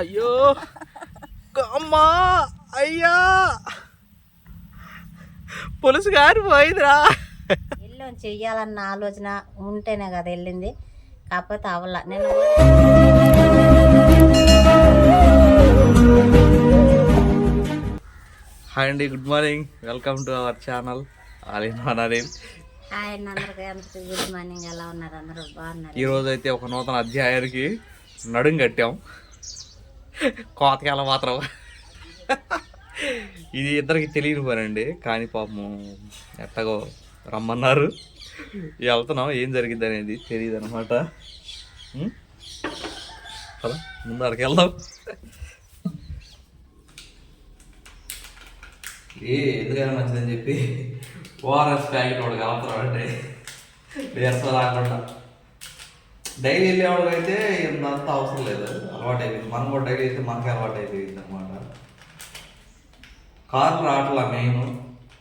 అయ్యో. అమ్మా అయ్యా. పులుసు గారి పోయిందిరా ఇల్లు చెయ్యాలన్న ఆలోచన ఉంటేనే కదా వెళ్ళింది. కాకపోతే అవల. నేను హాయ్ అండి good morning. Welcome to our channel. ఆలిమానరేం hi అండి అందరికీ. అందరికీ గుడ్ మార్నింగ్. ఎలా ఉన్నారు? అందరూ బాగున్నారు? ఈరోజు అయితే ఒక నూతన అధ్యాయానికి నడుం కట్టాం. కోతకాల మాత్రం. ఇది ఇద్దరికి తెలియని పనండి. కానీ పాపం ఎట్టగో రమ్మన్నారు. వెళ్తున్నాం. ఏం జరిగింది అనేది తెలియదు అనమాట కదా ముందు అక్కడికి వెళ్దాం. ఏ ఎందుకైనా మంచిదని చెప్పి ఓఆర్ఎస్ ప్యాకెట్ ఒకటి కలుపుతున్నాం అంటే నీరసం రాకుండా. డైలీ వెళ్ళేవాడు అయితే అంత అవసరం లేదు. అలవాటు అయిపోయింది మనం కూడా డైలీ అయితే మనకి అలవాటు అయిపోయింది అనమాట కారు రావట్లా మెయిన్.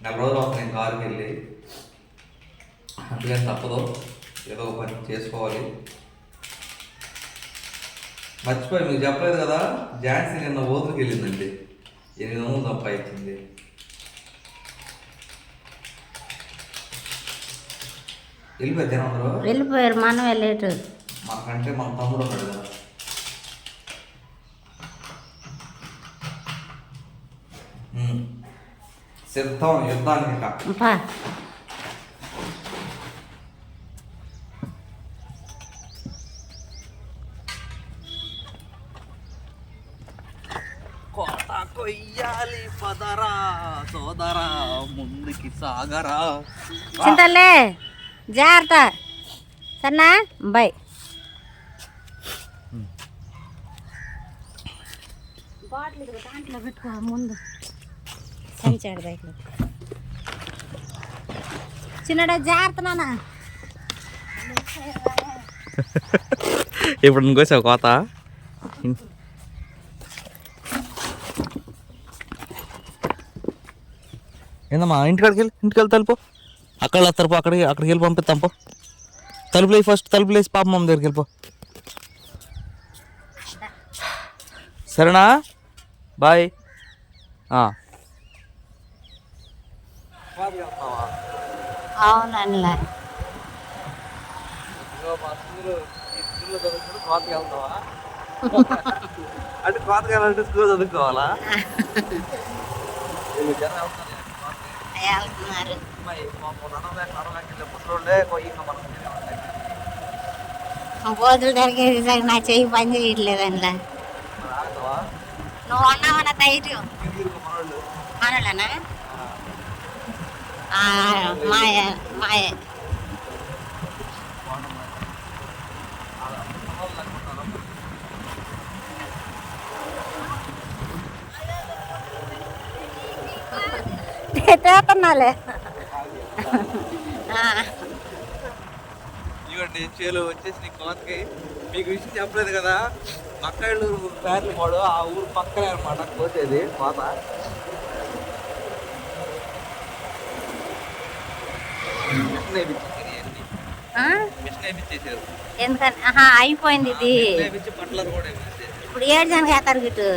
నెల రోజులు అవుతుంది నేను కారుకి వెళ్ళి. అందుకని తప్పదు. ఏదో ఒక పని చేసుకోవాలి. మర్చిపోయి మీకు చెప్పలేదు కదా ఝాన్సీ నిన్న ఓతుకి వెళ్ళిందండి. ఎనిమిది వందలు సంపాదించింది. వెళ్ళిపోయి జనం అందరూ? వెళ్ళిపోయారు. మనం వెళ్ళేటు మాకంటే మన తమ్ముడు ఉన్నాడు కదా. సిద్ధం యుద్ధానికి కోట కొయ్యాలి పదరా సోదరా ముందుకి సాగరా. చింతలే జాగ్రత్త. సన్నా బాయ్. బాటిల్ దాంట్లో పెట్టుకో ముందు సంచాడు చిన్నడా జాగ్రత్త ఇప్పుడు కోసావు కోత? ఏందమ్మా ఇంటికాడికి వెళ్ళి ఇంటికి వెళ్ళి తలుపు అక్కడ తలుపు అక్కడికి అక్కడికి వెళ్ళి పంపిస్తాం పో. తలుపులు వేసి ఫస్ట్ తలుపులు వేసి పాప మమ్మ దగ్గరికి వెళ్ళిపో. సరేనా? బాయ్. అవునండి. అంటే కోతకి వెళ్ళాలంటే స్కూల్ చదువుకోవాలా దొరికేది సరే నా చెయ్యి పని చేయట్లేదు అందులో నువ్వు ఉన్నావన్న టైట్ మనలేనా మాయ మాయ. తేతున్నాలే ఇవ్వండి చేలు వచ్చేసి నీ కోతకి మీకు విషయం చెప్పలేదు కదా. మక్కళ్ళు పేర్లు పాడు ఆ ఊరు పక్కనే అనమాట కోసేది కోత ఎందుకని? అయిపోయింది ఇది. ఇప్పుడు ఏడు జనకి వేస్తారు గిట్టు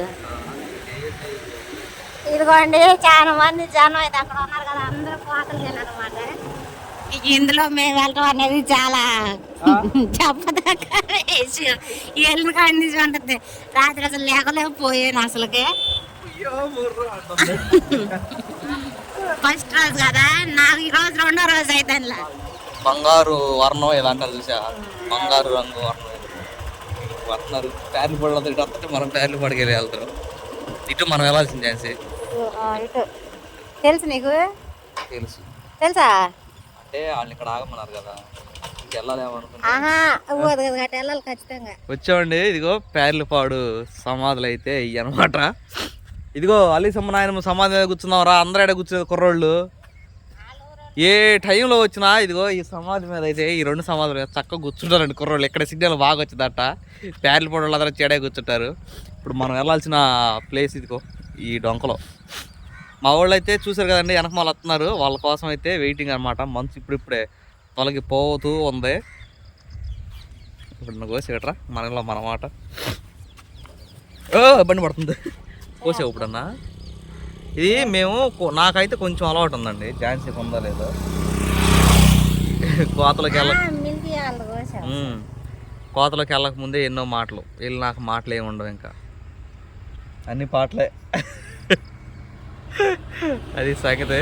ఇదిగోండి చాలా మంది జనం అయితే అక్కడ ఉన్నారు కదా అందరూ కోతలు అనమాట ఇందులో మేము వెళ్ళటం అనేది చాలా చెప్పదగ్గ విషయం వెళ్ళిన కాడి నుంచి ఉంటుంది రాత్రి అసలు లేకలేకపోయాను అసలుకి. ఫస్ట్ రోజు కదా నాకు ఈ రోజు రెండో రోజు అయితే. బంగారు వర్ణం అంటారు చూసా బంగారు రంగు వర్ణం వస్తున్నారు పేర్లు పడలేదు ఇటు వస్తుంటే మనం పేర్లు పడికెళ్ళి వెళ్తారు ఇటు మనం వెళ్ళాల్సింది ఛాన్సీ. ఆ, ఇటు. తెలుసు నీకు? తెలుసు. తెలుసా? అంటే వాళ్ళు ఇక్కడ ఆగమన్నారు కదా. వచ్చామండి ఇదిగో పేర్లపాడు సమాధులు అయితే ఇవి అనమాట ఇదిగో అలీ సమ్మనాయనమ్మ సమాధి మీద కూర్చున్నావురా అందరూ ఎడ కూర్చునేది కుర్రోళ్ళు? ఏ టైంలో వచ్చినా ఇదిగో ఈ సమాధి మీద అయితే ఈ రెండు సమాధులు మీద చక్కగా కూర్చుంటారండి కుర్రోళ్ళు. ఇక్కడ సిగ్నల్ బాగా వచ్చిందట. పేర్లపాడు వాళ్ళు అందరూ చెడే కూర్చుంటారు. ఇప్పుడు మనం వెళ్ళాల్సిన ప్లేస్ ఇదిగో ఈ డొంకలో. మా వాళ్ళు అయితే చూసారు కదండి వెనకమాల వస్తున్నారు. వాళ్ళ కోసం అయితే వెయిటింగ్ అనమాట మంచు ఇప్పుడిప్పుడే. తొలగి పోతూ ఉంది. ఇప్పుడు నువ్వు కోసి కట్రా మనలో మన మాట. ఓ బండి పడుతుంది. కోసావు ఇప్పుడన్నా? ఇది మేము నాకైతే కొంచెం అలవాటు ఉందండి. ఝాన్సీ ఉందా లేదో? కోతలోకి వెళ్ళ. కోతలోకి వెళ్ళక ముందే ఎన్నో మాటలు. వీళ్ళు నాకు మాటలు ఏమి ఉండవు ఇంకా. అన్ని పాటలే. అది సంగతే.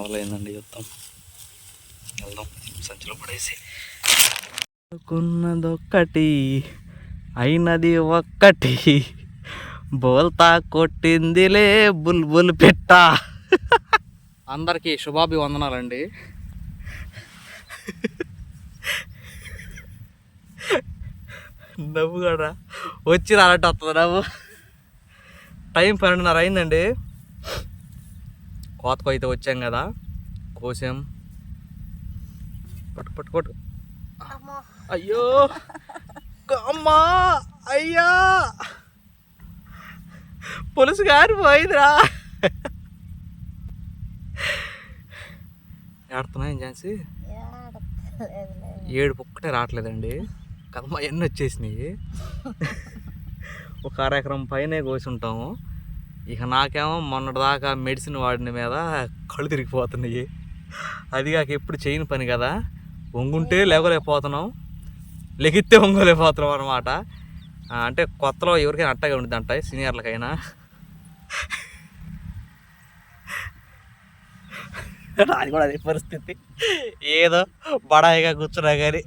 మొదలైందండి యుద్ధం. వెళ్దాం సంచిలో పడేసి. అనుకున్నదొక్కటి అయినది ఒక్కటి. బోల్తా కొట్టిందిలే బుల్బుల్ పెట్ట. అందరికీ శుభాభివందనాలండి. నవ్వు కూడా. వచ్చి రానట్టు వస్తుంది నవ్వు. టైం పన్నెండున్నర అయిందండి. కోతకు అయితే వచ్చాం కదా కోసాం. పట్టు పట్టు పట్టు. అయ్యో! అమ్మా! అయ్యా! పులుసు గారి పోయిందిరా ఏడుతున్నాయి ఝాన్సీ? ఏడు ఒక్కటే రావట్లేదండి. కదమ్మా ఎన్ని వచ్చేసినాయి? ఒక అర ఎకరం పైనే కోసి ఉంటాము ఇక నాకేమో మొన్నటిదాకా మెడిసిన్ వాడిన మీద కళ్ళు తిరిగిపోతున్నాయి. అది కాక ఎప్పుడు చేయని పని కదా. వంగుంటే లేవలేకపోతున్నాం. లెగిస్తే వంగలేకపోతున్నాం అనమాట అంటే కొత్తలో ఎవరికైనా అట్టగా ఉండిద్దంట సీనియర్లకైనా. అది కూడా అదే పరిస్థితి. ఏదో బడాయిగా కూర్చున్నా కానీ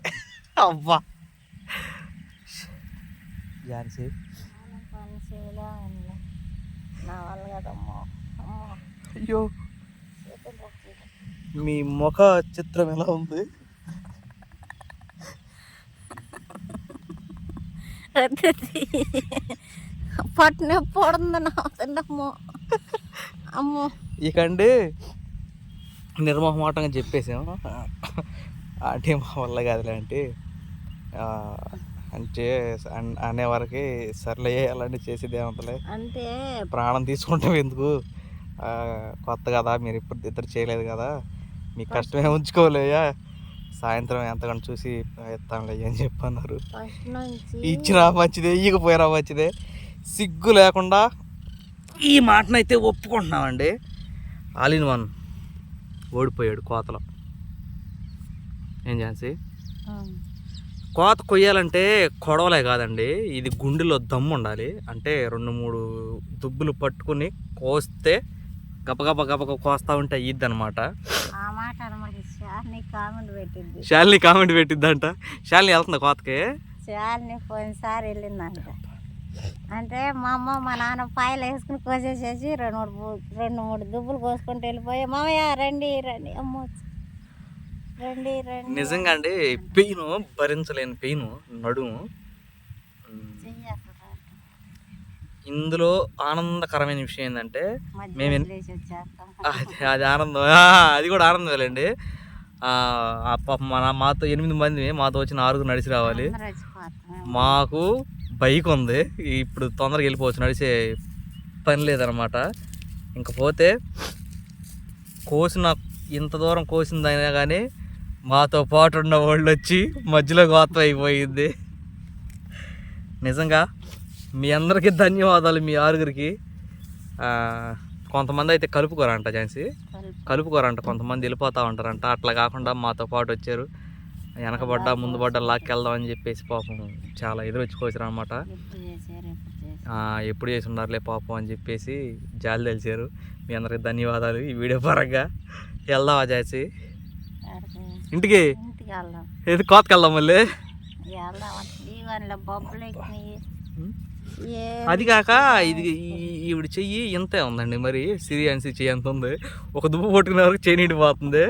అబ్బా. ఉంది. నా వల్ల కదమ్మో అమ్మో అయ్యో. మీ ముఖ చిత్రం ఎలా ఉంది పట్టిన పొడుంది అమ్మో ఇకండి నిర్మోహమాటంగా చెప్పేసాము అంటే మా వల్ల కాదులే అంటే అంటే అన్- అనేవారికి సర్లే అలాంటి చేసేది ఏమంతలే అంటే ప్రాణం తీసుకుంటాం ఎందుకు? కొత్త కదా మీరు ఇప్పుడు ఇద్దరు చేయలేదు కదా మీ కష్టమే ఉంచుకోలేయా? సాయంత్రం ఎంతగానో చూసి ఎత్తాంలే అని చెప్పన్నారు. ఇచ్చినా మంచిదే ఇయ్యకపోయినా మంచిదే. సిగ్గు లేకుండా ఈ మాటనైతే ఒప్పుకుంటున్నామండి. ఆల్ ఇన్ వన్ ఓడిపోయాడు కోతలో. ఏం ఛాన్సీ కోత కొయ్యాలంటే కొడవలే కాదండి. ఇది గుండెలో దమ్ము ఉండాలి. అంటే రెండు మూడు దుబ్బులు పట్టుకుని కోస్తే గబగబ గబగ కోస్తా ఉంటే అయ్యిద్ది అనమాట ఆ మాట అనమాట శాలిని కామెంట్ పెట్టింది. శాలిని కామెంట్ పెట్టిద్దంట. శాలిని వెళ్తుందా కోతకి? శాలిని పోయినసారి వెళ్ళిందంట. అంటే మా అమ్మ మా నాన్న పాయలు వేసుకుని కోసేసేసి రెండు మూడు రెండు మూడు దుబ్బులు కోసుకుంటూ వెళ్ళిపోయి మామయ్య రండి రండి అమ్మ నిజంగా అండి పెయిన్ భరించలేని పెయిన్ నడుము. ఇందులో ఆనందకరమైన విషయం ఏంటంటే మేము అది అది ఆనందం. అది కూడా ఆనందమేలేండి పాప మన మాతో ఎనిమిది మంది మాతో వచ్చిన ఆరుగురు నడిచి రావాలి. మాకు బైక్ ఉంది. ఇప్పుడు తొందరగా వెళ్ళిపోవచ్చు. నడిచే పని లేదనమాట. ఇంక పోతే కోసిన ఇంత దూరం కోసిందైనా కానీ మాతో పాటు ఉన్న వాళ్ళు వచ్చి మధ్యలో గోత్రం అయిపోయింది. నిజంగా మీ అందరికీ ధన్యవాదాలు మీ ఆరుగురికి. కొంతమంది అయితే కలుపుకోరంట ఝాన్సీ. కలుపు కలుపుకోరంట కొంతమంది వెళ్ళిపోతా ఉంటారంట. అట్లా కాకుండా మాతో పాటు వచ్చారు. వెనకబడ్డా ముందు పడ్డా లాక్కెళ్దాం అని చెప్పేసి పాపం చాలా ఎదురొచ్చుకోవచ్చారు అనమాట ఎప్పుడు చేసి ఉన్నారులే పాపం అని చెప్పేసి జాలి తెలిసారు మీ అందరికి ధన్యవాదాలు ఈ వీడియో పరంగా. వెళ్దామా ఆడికి ఇంటికి? ఏది కోతకి వెళ్దాం మళ్ళీ అది కాక ఇది ఈవిడ చెయ్యి ఇంతే ఉందండి మరి. సిరియాన్సి చెయ్యి ఎంత ఉంది? ఒక దుబ్బు పట్టుకునే వరకు చెయ్యి నిండిపోతుంది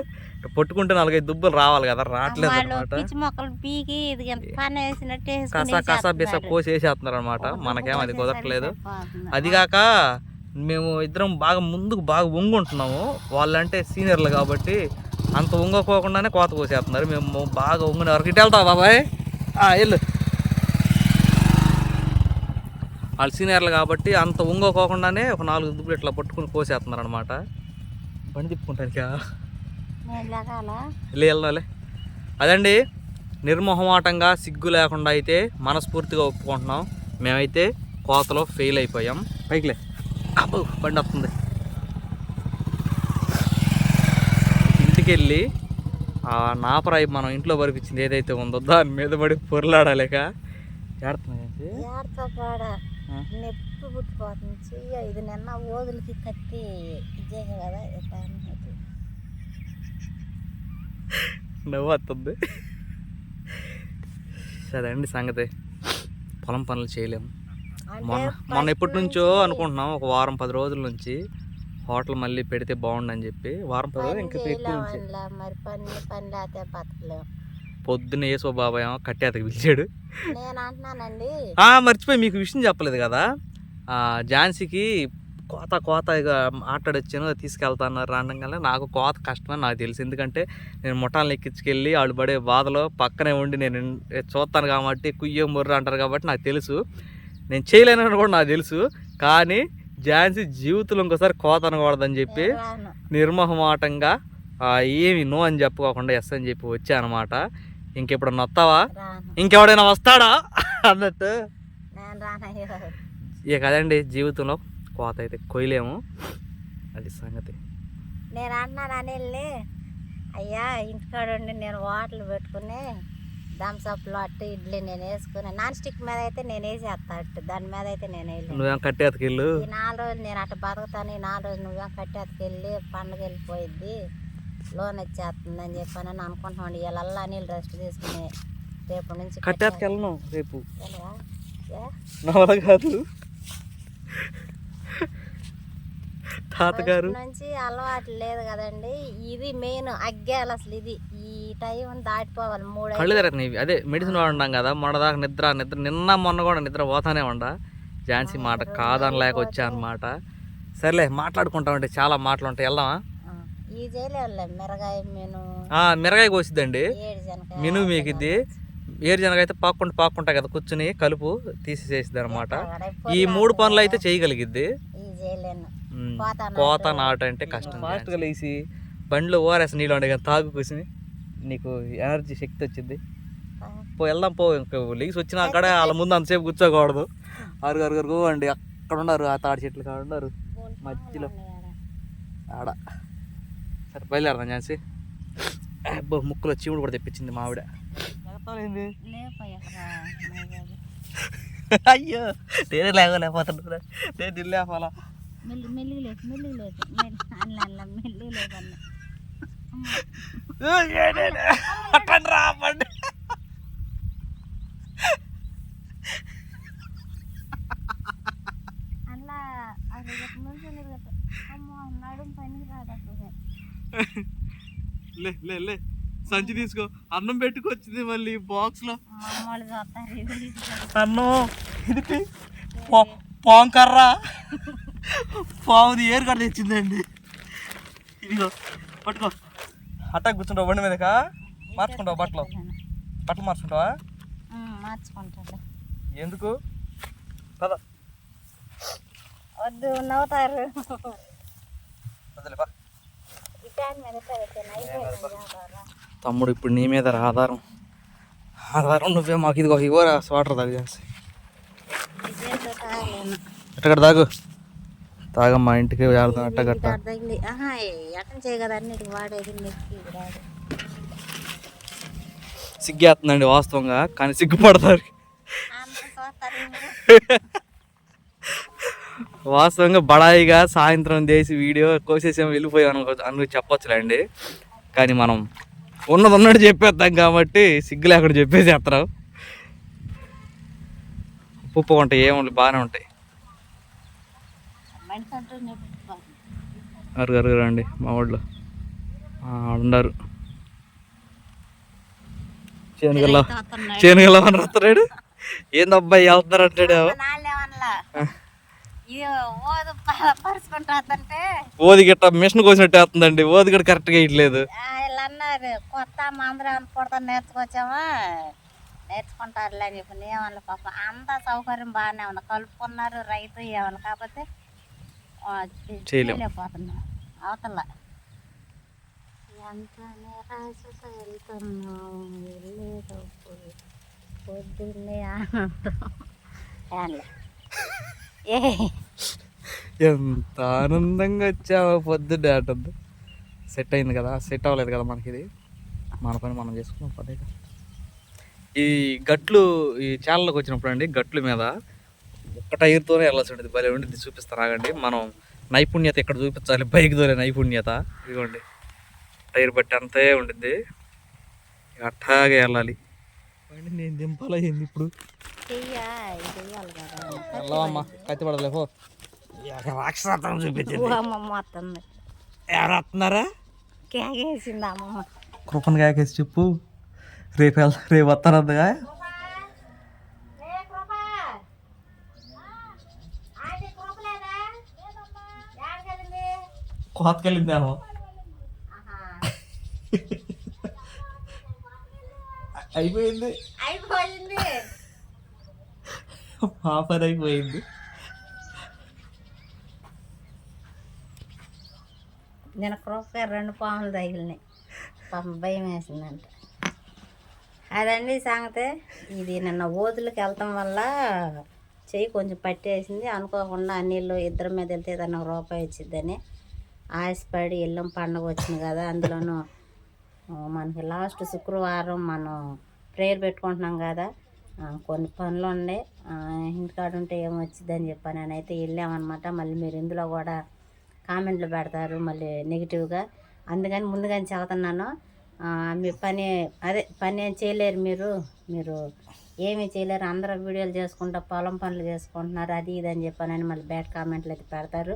పట్టుకుంటే నాలుగైదు దుబ్బలు రావాలి కదా రావట్లేదు అనమాట కసా కసా బిసా. కోసి వేసేస్తున్నారు అనమాట మనకేం అది కుదరట్లేదు. అది కాక మేము ఇద్దరం బాగా ముందుకు బాగా వంగుంటున్నాము. వాళ్ళంటే సీనియర్లు కాబట్టి అంత వంగకోకుండానే కోత కోసేస్తున్నారు. మేము బాగా వంగిన వరకు ఇటు వెళ్తావా బాబాయ్? ఆ, వెళ్ళు. వాళ్ళు సీనియర్లు కాబట్టి అంత వంగకోకుండానే ఒక నాలుగు దుబ్బులు ఇట్లా పట్టుకుని కోసేస్తున్నారు అనమాట బండి తిప్పుకుంటానికా? అదండి నిర్మోహమాటంగా సిగ్గు లేకుండా అయితే మనస్ఫూర్తిగా ఒప్పుకుంటున్నాం. మేమైతే కోతలో ఫెయిల్ అయిపోయాం. పైకిలే. అబ్బో బండి వస్తుంది. వెళ్ళి ఆ నాపరాయి మనం ఇంట్లో పరిపించింది ఏదైతే ఉందో దాని మీద పడి పొరలాడలేక? నొప్పి పుట్టిపోతుంది చెయ్య ఇది నిన్న ఓదులకి కత్తి ఇచ్చేసే కదా ఇట్లా అన్నది. నవ్వు వస్తుంది. సరే అండి సంగతి. పొలం పనులు చేయలేము. మొన్న మొన్న ఎప్పటి నుంచో అనుకుంటున్నాం ఒక వారం పది రోజుల నుంచి హోటల్ మళ్ళీ పెడితే బాగుండని చెప్పి వారం పది ఇంకా ఎక్కువ మరి పని పని లేకపోతే బతకలేము పొద్దున్న ఏసో బాబాయ్ కట్టేతకి పిలిచాడు. నేను అంటున్నానండి. ఆ, మర్చిపోయి మీకు విషయం చెప్పలేదు కదా? ఆ, ఝాన్సీకి కోత కోత ఇక ఆటాడొచ్చాను తీసుకెళ్తాన్నారు రాండంగానే నాకు కోత కష్టమని నాకు తెలుసు. ఎందుకంటే నేను ముఠాలను ఎక్కించుకెళ్ళి వాళ్ళు పడే బాధలో పక్కనే ఉండి నేను చూస్తాను కాబట్టి కుయ్యం బుర్ర అంటారు కాబట్టి నాకు తెలుసు. నేను చేయలేనని కూడా నాకు తెలుసు. కానీ ఝాన్సీ జీవితంలో ఇంకోసారి కోత అనకూడదని చెప్పి నిర్మోహమాటంగా ఆ, ఏమి నో అని చెప్పుకోకుండా ఎస్ అని చెప్పి వచ్చా అనమాట ఇంకెప్పుడన్నా వస్తావా? ఇంకెవడైనా వస్తాడా? అన్నట్టు. ఇక కదండి జీవితంలో కోత అయితే కొయ్యలేము. అది సంగతి. నేను అంటున్నాను అనిల్ని అయ్యా ఇంటికాడ నేను వాటర్లు పెట్టుకుని థమ్స్అప్లో అట్టు ఇడ్లీ నేను వేసుకుని నాన్ స్టిక్ మీద అయితే నేను వేసేస్తా అట్టు. దాని మీద అయితే నేను వేయలేను నువ్వేం కట్టేతకెళ్ళు ఈ నాలుగు రోజులు నేను అట్ట బతుకుతాను ఈ నాలుగు రోజులు నువ్వేం కట్టేతకెళ్ళి పండుగ వెళ్ళిపోయిద్ది. లోన్ వచ్చేస్తుంది అని చెప్పాను అని అనుకుంటున్నాను వీళ్ళల్లా నీళ్ళు రెస్ట్ తీసుకుని రేపు నుంచి కట్టేతకెళ్ళను రేపు. కాదు. తాతగారు? నుంచి అలవాటు లేదు కదండి. ఇది మెయిన్ అగ్గేయాలి అసలు ఇది. ఈ టైం దాటిపోవాలి మూడు కళ్ళు తిరుగుతున్నాయి అదే మెడిసిన్ వాడినాం కదా మొన్న దాకా నిద్ర నిద్ర నిన్న మొన్న కూడా నిద్ర పోతానే ఉండ. ఝాన్సీ మాట కాదని లేక వచ్చా అనమాట సర్లే మాట్లాడుకుంటామంటే చాలా మాటలు ఉంటాయి. వెళ్దామా? ఈ మిరగాయ మెను. ఆ, మిరగాయ కోసిద్దండి. మిను మీకు ఇది. ఏరు జనగ అయితే పాక్కుంటా పాక్కుంటా కదా కూర్చుని కలుపు తీసేసేసిద్ది అనమాట ఈ మూడు పనులు అయితే చేయగలిగిద్ది. చేయలేను. కోత నాటు. అంటే కష్టం ఫాస్ట్గా లేచి బండిలో ఓఆర్ఎస్ నీళ్ళు ఉండే కదా తాగు కూర్చుని నీకు ఎనర్జీ శక్తి వచ్చింది. పో వెళ్దాం పో ఇంకా లేచి వచ్చినా అక్కడ వాళ్ళ ముందు అంతసేపు కూర్చోకూడదు. అరుగు అరుగు అండి అక్కడ ఉన్నారు ఆ తాడి చెట్లు కాడ ఉన్నారు. మధ్యలో. ఆడ. సరే బయలుదేరదాం ఛాన్సీ అబ్బో ముక్కులో చీముడు కూడా తెప్పించింది మా ఆవిడ. లేపయ్యా. అయ్యో నేనే లేకపోతున్నా నేను ఇల్లు లేపాలా? మెల్లి మెల్లి లేదు మెల్లి లేదు మెల్లి అల్ల అల్ల మెల్లి లేదు అన్న అలా అది అమ్మో నడుం పని రాదు అసలు లే లే లే. సంచి తీసుకో. అన్నం పెట్టుకొచ్చింది మళ్ళీ బాక్స్లో. అన్నం ఇది పాము పాముది ఏరు కర్ర తెచ్చిందండి. ఇదిగో పట్టుకో. అట్టా కూర్చుంటావు బండి మీదకా? మార్చుకుంటావు బట్టలు? బట్టలు మార్చుకుంటావా? మార్చుకుంటారు ఎందుకు? పద. వద్దు నవ్వుతారు మీద. తమ్ముడు ఇప్పుడు నీ మీద ఆధారం. ఆధారం నువ్వే మాకు ఇదిగో ఇవ్వరా వాటర్ తాగు చేసి ఇదేంటో తాగలేను. తాగు తాగమ్మా ఇంటికి అట్టగట్ట సిగ్గేస్తుందండి వాస్తవంగా కానీ సిగ్గుపడతారు. వాస్తవంగా బడాయిగా సాయంత్రం చేసి వీడియో కోసేసాం వెళ్ళిపోయాం అనుకో అని చెప్పొచ్చులేండి. కానీ మనం ఉన్నది ఉన్నట్టు చెప్పేస్తాం కాబట్టి సిగ్గు లేకుండా చెప్పేసేస్తాం ఉప్పు ఉంటాయి ఏముంది బాగానే ఉంటాయి. అరుగు అరుగు రండి మా వాళ్ళు ఉన్నారు. చేనుగల్లో అని వస్తున్నాడు ఏందబ్బాయి వెళ్తున్నారు అంటాడు ఓదు గిట్ట మిషన్ కోసినట్టు వేస్తుందండి ఓది వేయట్లేదు ఆ, వీళ్ళు అన్నారు కొత్త మందరం పుడతా నేర్చుకొచ్చామా? నేర్చుకుంటారులే అని చెప్పి ఏమన్నా పాప. అంతా సౌకర్యం బాగానే ఉంది. కలుపుకున్నారు రైతు ఏమన్నా కాకపోతే. చేయలేకపోతున్నాం. అవతల. ఎంత నిరాశతో వెళ్తున్నావు. వెళ్ళేటప్పుడు పొద్దున్నే ఆనందం. ఏన్లే. ఏ. ఎంత ఆనందంగా వచ్చావో పొద్దున్నే అంటుంది. సెట్ అయింది కదా. సెట్ అవ్వలేదు కదా మనకి ఇది. మన పని మనం చేసుకున్నాం పని ఈ గట్లు ఈ చాలలోకి వచ్చినప్పుడు అండి గట్లు మీద ఒక్క టైర్తోనే వెళ్ళాల్సి ఉంటుంది భలే ఉండింది చూపిస్తాను ఆగండి మనం నైపుణ్యత ఇక్కడ చూపించాలి? బైక్ దొరే నైపుణ్యత. ఇదిగోండి. టైర్ బట్టి అంతే ఉండిద్ది. ఇక అట్టాగే వెళ్ళాలి. బండి నేను దింపాలా ఏంది ఇప్పుడు? వెళ్ళవమ్మా. కత్తి పడలే పో. రాక్షసాతం చూపించింది. ఎవరు వస్తున్నారా కేకేసింది అమ్మమ్మ. కృపను కాకేసి చెప్పు. రేపు వెళ్తా రేపు వస్తానద్దగా కోతకెళ్ళిందేమో అయిపోయింది అయిపోయింది మా పని అయిపోయింది నేను క్రొక్క రెండు పాములు తగిలినాయి. పాపం భయం వేసిందంట అదండి సంగతే. ఇది నిన్న ఓదులకి వెళ్తాం వల్ల చెయ్యి కొంచెం పట్టేసింది. అనుకోకుండా నీళ్ళు ఇద్దరి మీద వెళ్తే ఏదన్నా ఒక రూపాయి వచ్చిందని ఆశపడి ఎల్లం పండుగ వచ్చింది కదా అందులోనూ మనకి లాస్ట్ శుక్రవారం మనం ప్రేయర్ పెట్టుకుంటున్నాం కదా. కొన్ని పనులు ఉండే ఇంటికాడ ఉంటే ఏమొచ్చిందని చెప్పాను నేనైతే వెళ్ళామన్నమాట. మళ్ళీ మీరు ఇందులో కూడా కామెంట్లు పెడతారు మళ్ళీ నెగిటివ్గా. అందుకని ముందుగానే చెబుతున్నాను మీ పని అదే పని ఏం చేయలేరు మీరు. మీరు ఏమీ చేయలేరు అందరూ వీడియోలు చేసుకుంటా పొలం పనులు చేసుకుంటున్నారు అది ఇది అని చెప్పానని మళ్ళీ బ్యాడ్ కామెంట్లు అయితే పెడతారు.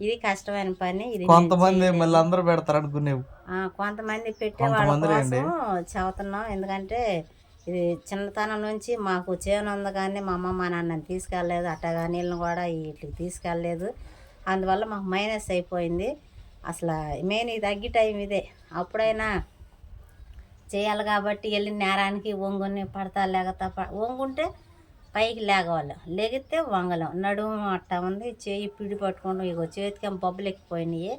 ఇది కష్టమైన పని ఇది కొంతమంది. మళ్ళీ అందరూ పెడతారు అనుకునేవు. కొంతమంది పెట్టే వాళ్ళ కోసం. చెబుతున్నాం ఎందుకంటే ఇది చిన్నతనం నుంచి మాకు చేను ఉంది కానీ మా అమ్మ మా నాన్నని తీసుకెళ్ళలేదు. అట్టగా నీళ్ళని కూడా వీటికి తీసుకెళ్ళలేదు. అందువల్ల మాకు మైనస్ అయిపోయింది. అసలు మెయిన్ ఇది తగ్గి టైం ఇదే. అప్పుడైనా చేయాలి కాబట్టి వెళ్ళిన నేరానికి వంగుని పడతా ప- వంగుంటే పైకి లేగవాలి. లెగితే వంగలేం. నడుము అట్టా ఉంది. చేయి పిడి పట్టుకుంటూ. ఇగో చేతికి బొబ్బలు ఎక్కిపోయినాయి.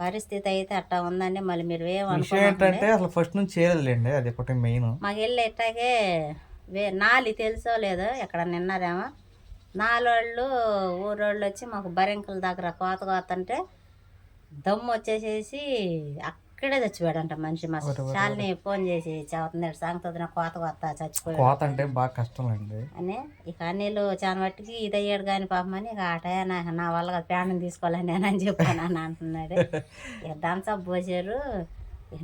పరిస్థితి అయితే అట్టా ఉందండి. మళ్ళీ మీరు ఏంటంటే అసలు ఫస్ట్ నుంచి చేయలేదండి అది ఒకటి మెయిన్. మాకు వెళ్ళి ఇట్టాగే వే నాలి తెలుసో లేదో ఎక్కడ నిన్నారేమో. నాలోళ్ళు ఊరోళ్ళు వచ్చి మాకు బరింకల దగ్గర కోత కోత అంటే దమ్ము వచ్చేసేసి అక్కడే చచ్చిపోయాడంట మనిషి. మా చాలని ఫోన్ చేసి చదువుతున్నాడు. సంగతి కోత కొత్త చచ్చిపోయాడు. కోత అంటే బాగా కష్టం అండి అని ఇక అన్నీళ్ళు చాలా మట్టికి ఇది అయ్యాడు కానీ పాపమని ఇక ఆటయా నా నా వల్ల ప్యాన్ తీసుకోవాలి నేను అని చెప్పాను అని అంటున్నాడు. ఇక దంచప్ పోసారు.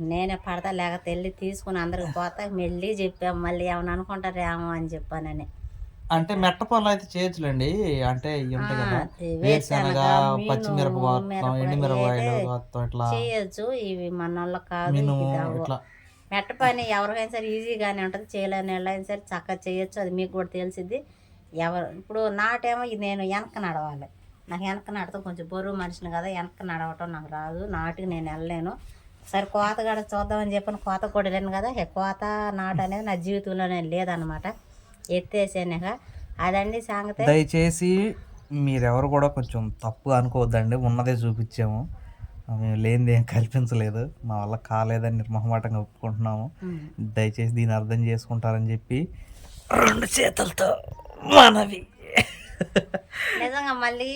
నేనే పడతా లేకపోతే వెళ్ళి తీసుకుని అందరికి పోతా. మెల్లి చెప్పాము మళ్ళీ ఏమైనా అనుకుంటారేమో అని చెప్పానని. అంటే మెట్ట పనులు అయితే చేయొచ్చులేండి. అంటే ఉంటాయి కదా. వేరుశనగ వేరుశనగ, పచ్చిమిరప మినుము, వాడతాం మిరపకాయ ఎండు మిరపకాయలు ఏదే వాడతాం ఇట్లా చేయొచ్చు. ఇవి మన కాదు. ఇట్లా. మెట్ట పని ఎవరికైనా సరే ఈజీగానే ఉంటుంది. చేయలేని వాళ్ళైనా సరే చక్కగా చేయొచ్చు. అది మీకు కూడా తెలిసిద్ది. ఎవరు ఇప్పుడు నాటేమో నేను వెనక నడవాలి. నాకు వెనక నడతాం కొంచెం బరువు మనిషిని కదా వెనక నడవటం నాకు రాదు. నాటుకి నేను వెళ్ళలేను. సరే కోత కూడా చూద్దామని చెప్పని కోత కూడా వెళ్ళాను కదా. కోత నాటు అనేది నా జీవితంలోనే లేదనమాట ఎత్తేసానుక అదండి సంగతి. దయచేసి మీరెవరు కూడా కొంచెం తప్పు అనుకోవద్దండి. ఉన్నదే చూపించాము. మేము లేనిది ఏం కల్పించలేదు. మా వల్ల కాలేదని నిర్మహమాటంగా ఒప్పుకుంటున్నాము. దయచేసి దీన్ని అర్థం చేసుకుంటారని చెప్పి రెండు చేతులతో మనవి. నిజంగా మళ్ళీ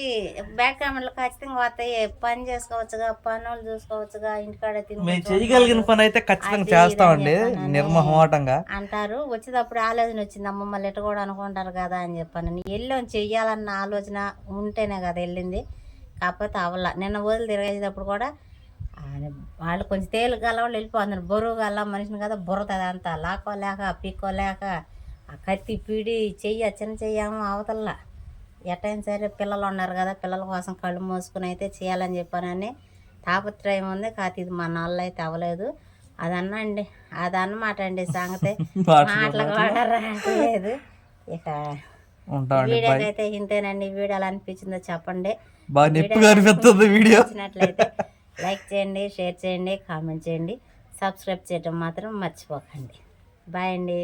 బ్యాక్ కామెంట్లు ఖచ్చితంగా వస్తాయి పని చేసుకోవచ్చుగా పనులు చూసుకోవచ్చుగా ఇంటికాడ మేము. చేయగలిగిన పని అయితే ఖచ్చితంగా చేస్తామండి. నిర్మహమాటంగా. అంటారు. వచ్చేటప్పుడు ఆలోచన వచ్చింది అమ్మ మళ్ళీ ఇట్ట కూడా అనుకుంటారు కదా అని చెప్పాను. వెళ్ళాం చెయ్యాలన్న ఆలోచన ఉంటేనే కదా వెళ్ళింది. కాకపోతే అవల నిన్న వదిలి తిరిగేటప్పుడు కూడా వాళ్ళు కొంచెం తేలిక గల వాళ్ళు వెళ్ళిపోతున్నారు. బరువు గల మనిషిని కదా బుర్రతుంది అంతా. లాక్కోలేక పీక్కోలేక ఆ కత్తి పీడి చెయ్యి చిన్న చెయ్యాము అవతల్లా ఎట్టయినా సరే పిల్లలు ఉన్నారు కదా పిల్లల కోసం కళ్ళు మూసుకుని అయితే చేయాలని చెప్పానని తాపత్రయం ఉంది. కాకపోతే ఇది మన వాళ్ళు అయితే అవ్వలేదు. అది అన్నండి అది అన్నమాట అండి సంగతి. మాటలు కూడా రావట్లేదు. ఇక ఉంటామండి వీడియో అయితే ఇంతేనండి. వీడియో ఎలా అనిపించిందో చెప్పండి. వీడియో నచ్చినట్లయితే లైక్ చేయండి షేర్ చేయండి కామెంట్ చేయండి. సబ్స్క్రైబ్ చేయడం మాత్రం మర్చిపోకండి. బాయ్ అండి.